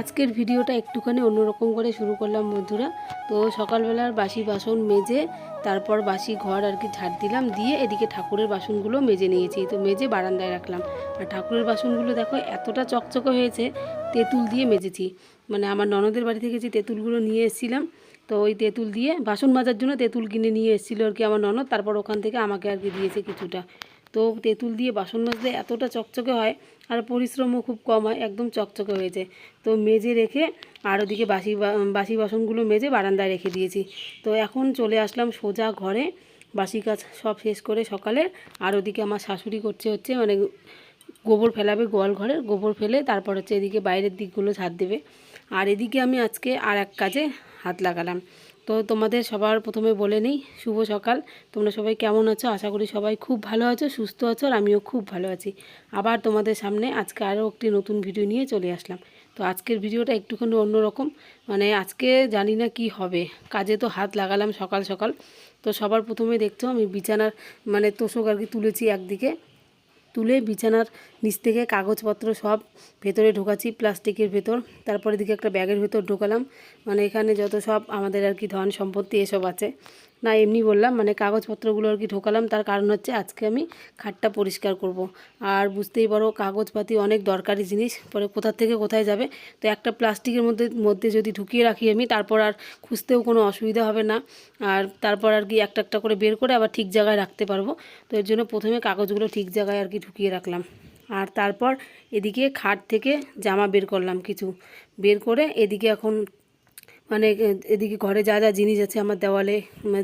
আজকের ভিডিওটা একটুখানি অন্যরকম করে শুরু করলাম বন্ধুরা। তো সকালবেলার বাসি বাসন মেজে, তারপর বাসি ঘর আর কি ঝাড় দিলাম, দিয়ে এদিকে ঠাকুরের বাসনগুলো মেজে নিয়েছি। তো মেজে বারান্দায় রাখলাম। আর ঠাকুরের বাসনগুলো দেখো এতটা চকচকে হয়েছে, তেঁতুল দিয়ে মেজেছি। মানে আমার ননদের বাড়ি থেকে যে তেঁতুলগুলো নিয়ে এসেছিলাম, তো ওই তেঁতুল দিয়ে বাসন মাজার জন্য তেঁতুল কিনে নিয়ে এসেছিল আর কি আমার ননদ। তারপর ওখান থেকে আমাকে আর কি দিয়েছে কিছুটা। তো তেঁতুল দিয়ে বাসন মাজলে এতটা চকচকে হয় আর পরিশ্রমও খুব কম হয়, একদম চকচকে হয়েছে তো মেজে রেখে আর ওদিকে বাসি বাসি বাসনগুলো মেজে বারান্দায় রেখে দিয়েছি। তো এখন চলে আসলাম সোজা ঘরে। বাসি কাজ সব শেষ করে সকালে আর ওদিকে আমার শাশুড়ি করছে হচ্ছে মানে গোবর ফেলাবে গোয়াল ঘরে, গোবর ফেলে তারপর হচ্ছে এদিকে বাইরের দিকগুলো ঝাড় দেবে। আর এদিকে আমি আজকে আর এক কাজে হাত লাগালাম। তো তোমাদের সবার প্রথমে বলে নিই, শুভ সকাল। তোমরা সবাই কেমন আছো? আশা করি সবাই খুব ভালো আছো, সুস্থ আছো আর আমিও খুব ভালো আছি। আবার তোমাদের সামনে আজকে আরও একটি নতুন ভিডিও নিয়ে চলে আসলাম। তো আজকের ভিডিওটা একটুখানি অন্যরকম। মানে আজকে জানি না কি হবে। কাজে তো হাত লাগালাম সকাল সকাল। তো সবার প্রথমে দেখছ, আমি বিছানার মানে তোষক আর কি তুলেছি একদিকে। তুলে বিছানার নিচ থেকে কাগজপত্র সব ভেতরে ঢোকাচ্ছি, প্লাস্টিকের ভেতর। তারপরে দিকে একটা ব্যাগের ভেতর ঢোকালাম। মানে এখানে যত সব আমাদের আর কি ধন সম্পত্তি এসব আছে। না, এমনি বললাম মানে কাগজপত্রগুলো আর কি ঢোকালাম, তার কারণ হচ্ছে আজকে আমি খাটটা পরিষ্কার করব। আর বুঝতেই পারো, কাগজপাতি অনেক দরকারি জিনিস, পরে কোথা থেকে কোথায় যাবে। তো একটা প্লাস্টিকের মধ্যে মধ্যে যদি ঢুকিয়ে রাখি আমি, তারপর আর খুঁজতেও কোনো অসুবিধা হবে না। আর তারপর আর কি একটা একটা করে বের করে আবার ঠিক জায়গায় রাখতে পারব। তো এর জন্য প্রথমে কাগজগুলো ঠিক জায়গায় আর কি ঢুকিয়ে রাখলাম। আর তারপর এদিকে খাট থেকে জামা বের করলাম কিছু। বের করে এদিকে এখন মানে এদিকে ঘরে যা যা জিনিস আছে আমার দেওয়ালে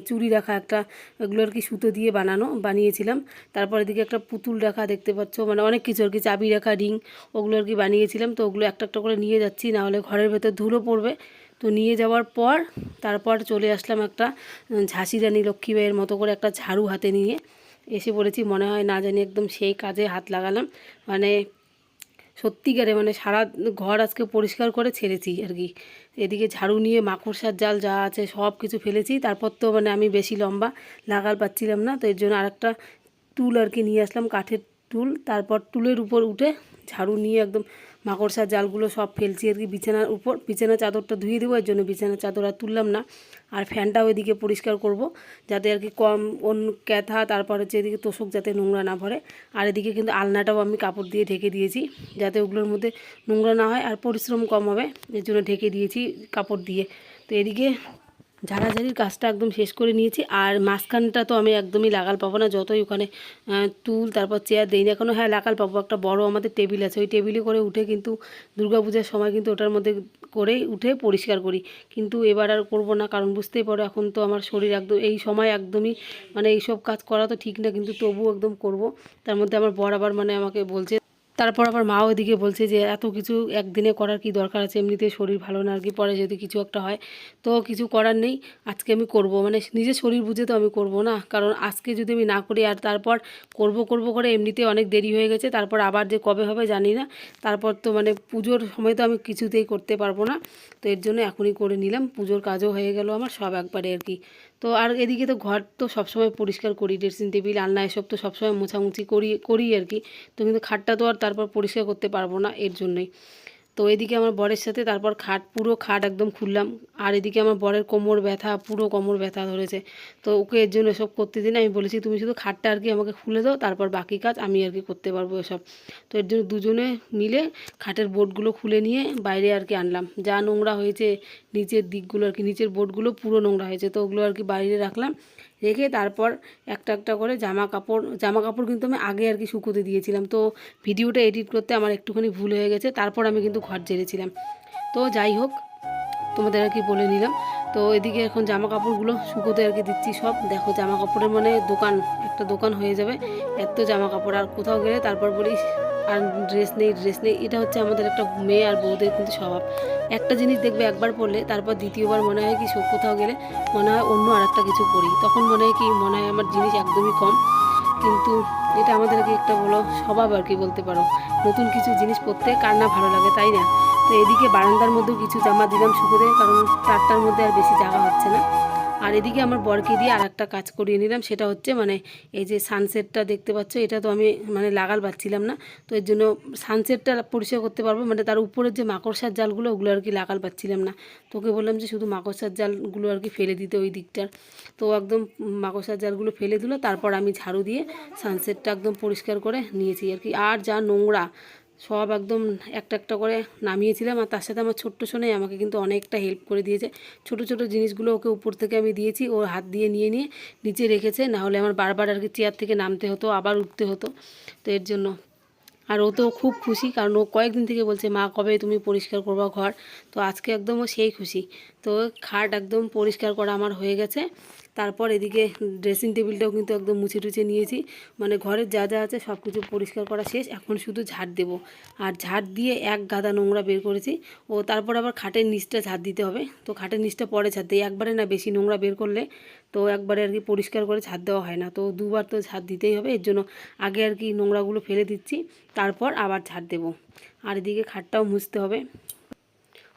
চুড়ি রাখা একটা এগুলো আর কি সুতো দিয়ে বানানো, বানিয়েছিলাম। তারপর এদিকে একটা পুতুল রাখা দেখতে পাচ্ছ মানে অনেক কিছু আর কি, চাবি রাখা, রিং, ওগুলো আর কি বানিয়েছিলাম। তো ওগুলো একটা একটা করে নিয়ে যাচ্ছি, না হলে ঘরের ভেতর ধুলো পড়বে। তো নিয়ে যাওয়ার পর, তারপর চলে আসলাম একটা ঝাঁসি রানী লক্ষ্মীবাইয়ের মতো করে একটা ঝাড়ু হাতে নিয়ে। এসে পড়েছি মনে হয় না জানি একদম সেই কাজে হাত লাগালাম। মানে সত্যিকারে মানে সারা ঘর আজকে পরিষ্কার করে ছেড়েছি আর কি। এদিকে ঝাড়ু নিয়ে, মাকড়সার জাল যা আছে সব কিছু ফেলেছি। তারপর তো মানে আমি বেশি লম্বা লাগাল পাচ্ছিলাম না, তো এর জন্য আরেকটা টুল আর কি নিয়ে আসলাম, কাঠের টুল। তারপর টুলের উপর উঠে ঝাড়ু নিয়ে একদম মাকড়সার জালগুলো সব ফেলছি আর কি বিছানার উপর। বিছানা চাদরটা ধুয়ে দেবো, এর জন্য বিছানার চাদর আর তুললাম না। আর ফ্যানটাও এদিকে পরিষ্কার করব, যাতে আর কি কম অন্য ক্যাথা, তারপর হচ্ছে এদিকে তোষক যাতে নোংরা না ভরে আর এদিকে কিন্তু আলনাটাও আমি কাপড় দিয়ে ঢেকে দিয়েছি, যাতে ওগুলোর মধ্যে নোংরা না হয় আর পরিশ্রম কম হবে, এর জন্য ঢেকে দিয়েছি কাপড় দিয়ে। তো এদিকে ঝাড়াঝাড়ির কাজটা একদম শেষ করে নিয়েছি। আর মাঝখানটা তো আমি একদমই লাগাল পাবো না, যতই ওখানে তুল তারপর চেয়ার দিই না এখনও হ্যাঁ লাগাল পাবো। একটা বড় আমাদের টেবিল আছে, ওই টেবিলে করে উঠে কিন্তু দুর্গাপূজার সময় কিন্তু ওটার মধ্যে করেই উঠে পরিষ্কার করি। কিন্তু এবার আর করব না, কারণ বুঝতেই পারো এখন তো আমার শরীর একদম, এই সময় একদমই মানে এইসব কাজ করা তো ঠিক না, কিন্তু তবুও একদম করব। তার মধ্যে আমার বর আবার মানে আমাকে বলছে তারপর আবার মা এদিকে বলছে যে, এত কিছু একদিনে করার কি দরকার আছে? এমনিতে শরীর ভালো না আর কি পরে যদি কিছু একটা হয়। তো কিছু করার নেই, আজকে আমি করব। মানে নিজের শরীর বুঝে তো আমি করব না। কারণ আজকে যদি আমি না করি, আর তারপর করব করব করে এমনিতে অনেক দেরি হয়ে গেছে। তারপর আবার যে কবে হবে জানি না। তারপর তো মানে পুজোর সময় তো আমি কিছুতেই করতে পারব না। তো এর জন্য এখনই করে নিলাম। পুজোর কাজও হয়ে গেল আমার, সব একবারে আর কি তো আর এদিকে তো ঘর তো সবসময় পরিষ্কার করি ড্রেসিং টেবিল আলনা এসব তো সবসময় মোছামুছি করি করি আর কি। তো কিন্তু খাটটা তো আর তারপর পরিষ্কার করতে পারব না এর জন্যই। তো এদিকে আমার বরের সাথে, তারপর খাট, পুরো খাট একদম খুললাম। আর এদিকে আমার বরের কোমর ব্যথা, পুরো কোমর ব্যথা ধরেছে। তো ওকে এর জন্য এসব করতে দিন আমি বলেছি, তুমি শুধু খাটটা আর কি আমাকে খুলে দাও, তারপর বাকি কাজ আমি আর কি করতে পারব এসব। তো এর জন্য দুজনে মিলে খাটের বোর্ডগুলো খুলে নিয়ে বাইরে আর কি আনলাম। যা নোংরা হয়েছে, নিচের দিকগুলো আর কি, নিচের বোর্ডগুলো পুরো নোংরা হয়েছে, তো ওগুলো আর কি বাইরে রাখলাম। রেখে তারপর একটা একটা করে জামা কাপড় জামা কাপড় কিন্তু আমি আগে আর কি শুকোতে দিয়েছিলাম। তো ভিডিওটা এডিট করতে আমার একটুখানি ভুল হয়ে গেছে, তারপর আমি কিন্তু ঘর জেরেছিলাম তো যাই হোক, তোমাদের আর কি বলে নিলাম। তো এদিকে এখন জামা কাপড়গুলো শুকোতে আর কি দিচ্ছি সব। দেখো জামা কাপড়ের মানে দোকান, একটা দোকান হয়ে যাবে। এত জামা কাপড় আর কোথাও গেলে তারপর বলিস আর ড্রেস নেই ড্রেস নেই। এটা হচ্ছে আমাদের একটা মেয়ে আর বউদের কিন্তু স্বভাব। একটা জিনিস দেখবে একবার পরলে, তারপর দ্বিতীয়বার মনে হয় কি কোথাও গেলে মনে হয় অন্য আর একটা কিছু পরি। তখন মনে হয় কি, মনে হয় আমার জিনিস একদমই কম। কিন্তু এটা আমাদেরকে একটা বলো, স্বভাব আর কি বলতে পারো। নতুন কিছু জিনিস পরতে কার না ভালো লাগে, তাই না? তো এদিকে বারান্দার মধ্যেও কিছু জামা দিলাম শুকোতে, কারণ তারটার মধ্যে আর বেশি জায়গা হচ্ছে না। আর এদিকে আমার বরকে দিয়ে আর একটা কাজ করিয়ে নিলাম, সেটা হচ্ছে মানে এই যে সানসেটটা দেখতে পাচ্ছ, এটা তো আমি মানে লাগাল পাচ্ছিলাম না, তো এর জন্য সানসেটটা পরিষ্কার করতে পারব মানে তার উপরের যে মাকড়সার জালগুলো, ওগুলো আর কি লাগাল পাচ্ছিলাম না। তোকে বললাম যে শুধু মাকড়সার জালগুলো আর কি ফেলে দিতে ওই দিকটার। তো একদম মাকড়সার জালগুলো ফেলে দিল, তারপর আমি ঝাড়ু দিয়ে সানসেটটা একদম পরিষ্কার করে নিয়েছি আর কি। আর যা নোংরা সব একদম একটা একটা করে নামিয়েছিলাম আর তার সাথে আমার ছোট্ট সোনাই আমাকে কিন্তু অনেকটা হেল্প করে দিয়েছে। ছোট ছোট জিনিসগুলো ওকে উপর থেকে আমি দিয়েছি, ওর হাত দিয়ে নিয়ে নিয়ে নিচে রেখেছে। না হলে আমার বারবার আর কি চেয়ার থেকে নামতে হতো, আবার উঠতে হতো। তো এর জন্য। আর ও তো খুব খুশি, কারণ ও কয়েকদিন থেকে বলছে, মা, কবে তুমি পরিষ্কার করবা ঘর? তো আজকে একদম ও সেই খুশি। তো খাট একদম পরিষ্কার করা আমার হয়ে গেছে। তারপর এদিকে ড্রেসিং টেবিলটাও কিন্তু একদম মুছে টুছে নিয়েছি। মানে ঘরের যা যা আছে সব কিছু পরিষ্কার করা শেষ। এখন শুধু ঝাড় দেব। আর ঝাড় দিয়ে এক গাদা নোংরা বের করেছি। ও তারপর আবার খাটের নিচটা ঝাড় দিতে হবে। তো খাটের নিচটা পরে ঝাড় দিই। একবারে না বেশি নোংরা বের করলে তো একবারে আর কি পরিষ্কার করে ঝাড় দেওয়া হয় না। তো দুবার তো ঝাড় দিতেই হবে। এর জন্য আগে আর কি নোংরাগুলো ফেলে দিচ্ছি। তারপর আবার ঝাড় দেবো। আর এদিকে খাটটাও মুছতে হবে।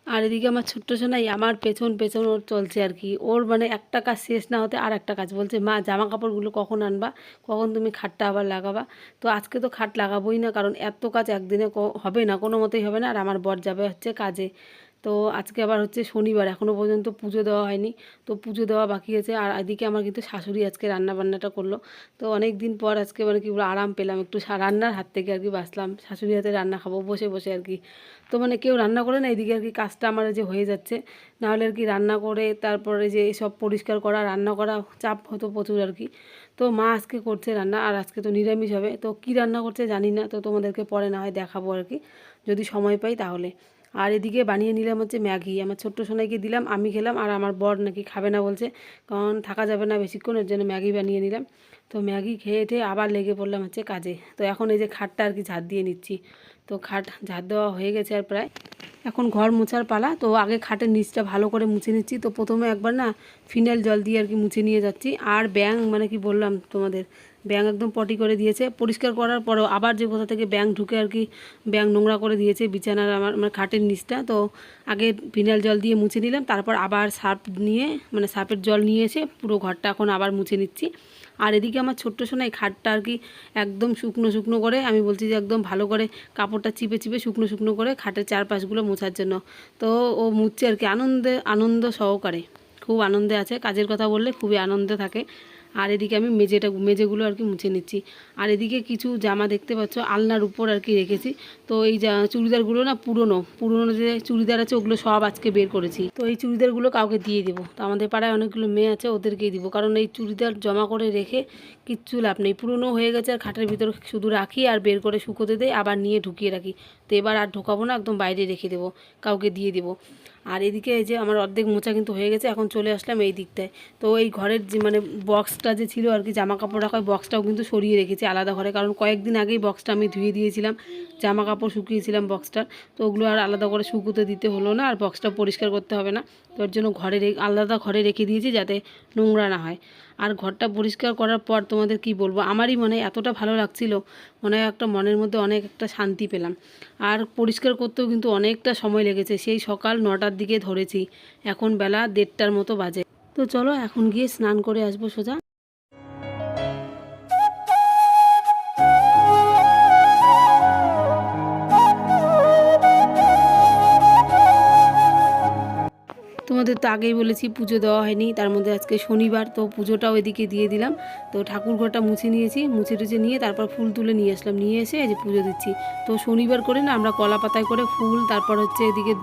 আর এদিকে আমার ছোট্ট সোনাই, আমার পেছন পেছন ওর চলছে আর কি। ওর মানে একটা কাজ শেষ না হতে আর একটা কাজ। বলছে, মা জামা কাপড়গুলো কখন আনবা? কখন তুমি খাটটা আবার লাগাবা? তো আজকে তো খাট লাগাবোই না, কারণ এত কাজ একদিনে হবে না, কোনো মতেই হবে না। আর আমার বর যাবে হচ্ছে কাজে। তো আজকে আবার হচ্ছে শনিবার এখনও পর্যন্ত পুজো দেওয়া হয়নি। তো পুজো দেওয়া বাকি আছে, আর এদিকে আমার কিন্তু শাশুড়ি আজকে রান্না বান্নাটা করল। তো অনেক দিন পর আজকে মানে কি আরাম পেলাম একটু রান্নার হাত থেকে আর কি বাঁচলাম। শাশুড়ি হাতে রান্না খাব, বসে বসে আর কি। তো মানে কেউ রান্না করে না, এদিকে আর কি কাজটা আমার যে হয়ে যাচ্ছে। নাহলে আর কি রান্না করে, তারপরে যে সব পরিষ্কার করা, রান্না করা চাপ হতো প্রচুর আর কি। তো মা আজকে করছে রান্না, আর আজকে তো নিরামিষ হবে। তো কি রান্না করছে জানি না, তো তোমাদেরকে পরে না হয় দেখাবো আর কি। যদি সময় পাই তাহলে। আর এদিকে বানিয়ে নিলাম হচ্ছে ম্যাগি। আমার ছোট্ট সোনাইকে দিলাম, আমি খেলাম, আর আমার বর নাকি খাবে না বলছে। কারণ থাকা যাবে না বেশিক্ষণ এর জন্য ম্যাগি বানিয়ে নিলাম। তো ম্যাগি খেয়ে ঠেয়ে আবার লেগে পড়লাম হচ্ছে কাজে। তো এখন এই যে খাটটা আর কি ঝাড় দিয়ে নিচ্ছি। তো খাট ঝাড় দেওয়া হয়ে গেছে আর প্রায়। এখন ঘর মোছার পালা, তো আগে খাটের নিচটা ভালো করে মুছে নিচ্ছি। তো প্রথমে একবার না ফিনাইল জল দিয়ে আর কি মুছে নিয়ে যাচ্ছি। আর ব্যাং মানে কি বললাম তোমাদের ব্যাং একদম পটি করে দিয়েছে। পরিষ্কার করার পরেও আবার যে কোথা থেকে ব্যাং ঢুকে আর কি ব্যাং নোংরা করে দিয়েছে বিছানার আমার মানে খাটের নিচটা। তো আগে ফিনাইল জল দিয়ে মুছে নিলাম, তারপর আবার সার্ফ নিয়ে মানে সার্ফের জল নিয়ে এসে পুরো ঘরটা এখন আবার মুছে নিচ্ছি। আর এদিকে আমার ছোট্ট সোনাই খাটটা আর কি একদম শুকনো শুকনো করে, আমি বলছি যে একদম ভালো করে কাপড়টা চিপে চিপে শুকনো শুকনো করে খাটের চারপাশগুলো মোছার জন্য। তো ও মুছছে আর কি আনন্দে, আনন্দ সহকারে। খুব আনন্দে আছে, কাজের কথা বললে খুবই আনন্দে থাকে। আর এদিকে আমি মেজেটা মেজেগুলো আর কি মুছে নিচ্ছি। আর এদিকে কিছু জামা দেখতে পাচ্ছ, আলনার উপর আর কি রেখেছি। তো এই চুড়িদারগুলো না পুরনো পুরনো যে চুড়িদার আছে ওগুলো সব আজকে বের করেছি। তো এই চুড়িদারগুলো কাউকে দিয়ে দেবো। তো আমাদের পাড়ায় অনেকগুলো মেয়ে আছে, ওদেরকেই দিব। কারণ এই চুড়িদার জমা করে রেখে কিচ্ছু লাভ নেই। পুরনো হয়ে গেছে আর খাটের ভিতর শুধু রাখি আর বের করে শুকোতে দেয় আবার নিয়ে ঢুকিয়ে রাখি। তো এবার আর ঢোকাবো না, একদম বাইরে রেখে দেবো, কাউকে দিয়ে দেবো। আর এদিকে এই যে আমার অর্ধেক মোচা কিন্তু হয়ে গেছে, এখন চলে আসলাম এই দিকটায়। তো এই ঘরের যে মানে বক্সটা যে ছিল আর কি জামা কাপড় রাখা বক্সটাও কিন্তু সরিয়ে রেখেছি আলাদা ঘরে, কারণ কয়েকদিন আগেই বক্সটা আমি ধুয়ে দিয়েছিলাম জামা কাপড় শুকিয়েছিলাম বক্সটার তো ওগুলো আর আলাদা করে শুকুতে দিতে হলো না, আর বক্সটা পরিষ্কার করতে হবে না। তো ওর জন্য ঘরে আলাদা ঘরে রেখে দিয়েছি যাতে নোংরা না হয়। আর ঘরটা পরিষ্কার করার পর তোমাদের কি বলব? আমারই মনে এতটা ভালো লাগছিল, মনে হয় একটা মনের মধ্যে অনেক একটা শান্তি পেলাম। আর পরিষ্কার করতেও কিন্তু অনেকটা সময় লেগেছে, সেই সকাল নটার দিকে ধরেছি। এখন বেলা দেড়টার মতো বাজে। তো চলো এখন গিয়ে স্নান করে আসব সোজা। তোমাদের তো আগেই বলেছি পুজো দেওয়া হয়নি, তার মধ্যে আজকে শনিবার, তো পুজোটাও এদিকে দিয়ে দিলাম। তো ঠাকুর ঘরটা মুছে নিয়েছি, মুছে টুছে নিয়ে তারপর ফুল তুলে নিয়ে আসলাম, নিয়ে এসে এই যে পুজো দিচ্ছি। তো শনিবার করে না আমরা কলা পাতায় করে ফুল, তারপর হচ্ছে এদিকে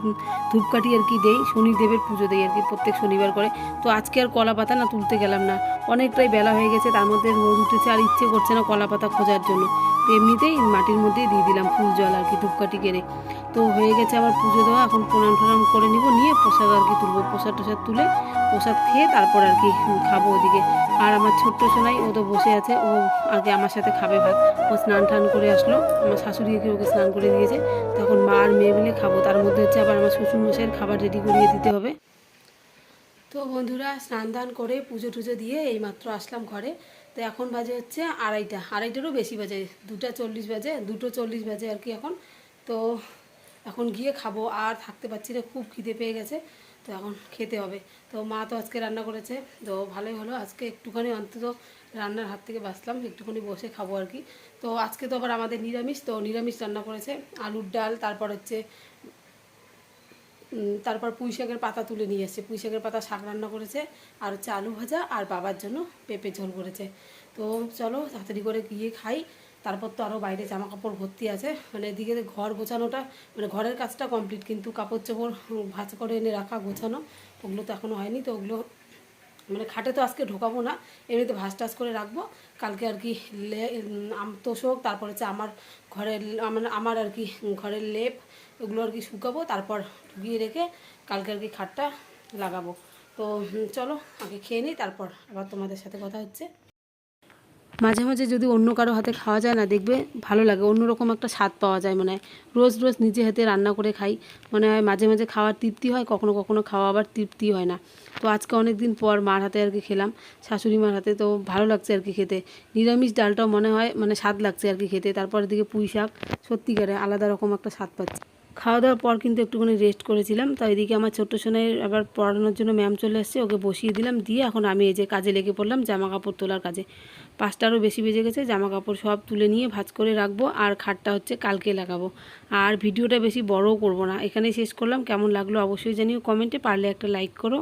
ধূপকাঠি আর কি দেই, শনিদেবের পুজো দেই আর কি প্রত্যেক শনিবার করে। তো আজকে আর কলা পাতা না তুলতে গেলাম না। অনেকটাই বেলা হয়ে গেছে, তার মধ্যে রোদ উঠেছে আর ইচ্ছে করছে না কলা পাতা খোঁজার জন্য। এমনিতেই মাটির মধ্যেই দিয়ে দিলাম ফুল জল আর কি ধূপকাঠি কেড়ে। তো হয়ে গেছে আবার পুজো দেওয়া, এখন প্রণাম টনাম করে নিব, নিয়ে প্রসাদ আর কি তুলবো। প্রসাদ টসাদ তুলে প্রসাদ খেয়ে তারপর আর কি খাব ওদিকে। আর আমার ছোট্ট সোনাই, ও তো বসে আছে, ও কি আমার সাথে খাবে ভাত। ও স্নান টান করে আসলো, আমার শাশুড়ি ওকে স্নান করে দিয়েছে। তখন মা আর মেয়ে মিলে খাব, তার মধ্যে হচ্ছে আবার আমার শ্বশুর মশাইয়ের খাবার রেডি করিয়ে দিতে হবে। তো বন্ধুরা, স্নান দান করে পুজো টুজো দিয়ে এইমাত্র আসলাম ঘরে। তো এখন বাজে হচ্ছে আড়াইটা। আড়াইটারও বেশি বাজে। দুটা চল্লিশ বাজে, দুটো চল্লিশ বাজে আর কি এখন। তো এখন গিয়ে খাব। আর থাকতে পারছি না, খুব খিদে পেয়ে গেছে। তো এখন খেতে হবে। তো মা তো আজকে রান্না করেছে। তো ভালোই হলো। আজকে একটুখানি অন্তত রান্নার হাত থেকে বাঁচলাম। একটুখানি বসে খাব আর কি। তো আজকে তো আবার আমাদের নিরামিষ। তো নিরামিষ রান্না করেছে। আলুর ডাল, তারপর হচ্ছে তারপর পুঁই শাকের পাতা তুলে নিয়ে এসছে। পুঁই শাকের পাতা শাক রান্না করেছে, আর হচ্ছে আলু ভাজা, আর বাবার জন্য পেঁপে ঝোল করেছে। তো চলো, তাড়াতাড়ি করে গিয়ে খাই। তারপর তো আরও বাইরে জামা কাপড় ভর্তি আছে। মানে এদিকে ঘর গোছানোটা মানে ঘরের কাজটা কমপ্লিট কিন্তু কাপড় চোপড় ভাঁজ করে এনে রাখা গোছানো, ওগুলো তো এখনও হয়নি। তো ওগুলো মানে খাটে তো আজকে ঢোকাবো না, এমনিতে ভাস টাস করে রাখব। কালকে আর কি লে তোষক, তারপর হচ্ছে আমার ঘরের আমার আমার আর কি ঘরের লেপ, ওগুলো আর কি শুকাবো। তারপর ঢুকিয়ে রেখে কালকে আর কি খাটটা লাগাবো। তো চলো, আগে খেয়ে নিই, তারপর আবার তোমাদের সাথে কথা হচ্ছে। মাঝে মাঝে যদি অন্য কারও হাতে খাওয়া যায় না, দেখবে ভালো লাগে, অন্যরকম একটা স্বাদ পাওয়া যায়, মনে হয়। রোজ রোজ নিজে হাতে রান্না করে খাই, মনে হয় মাঝে মাঝে খাওয়ার তৃপ্তি হয়, কখনো কখনো খাওয়া আবার তৃপ্তি হয় না। তো আজকে অনেক দিন পর মার হাতে আর কি খেলাম, শাশুড়ি মার হাতে, তো ভালো লাগছে আর কি খেতে। নিরামিষ ডালটাও মনে হয় মানে স্বাদ লাগছে আর কি খেতে তারপর এদিকে পুঁই শাক, সত্যিকারে আলাদা রকম একটা স্বাদ পাচ্ছি। খাওয়া দাওয়ার পর কিন্তু একটুখানি রেস্ট করেছিলাম। তো এদিকে আমার ছোট্ট সোনাইয়ের আবার পড়ানোর জন্য ম্যাম চলে এসেছে ওকে বসিয়ে দিলাম। দিয়ে এখন আমি এই যে কাজে লেগে পড়লাম জামা কাপড় তোলার কাজে। পাঁচটারও বেশি বেজে গেছে জামা কাপড় সব তুলে নিয়ে ভাজ করে রাখব, আর খাটটা হচ্ছে কালকে লাগাবো। আর ভিডিওটা বেশি বড়ও করব না। এখানেই শেষ করলাম। কেমন লাগল অবশ্যই জানিও কমেন্টে, পারলে একটা লাইক করো।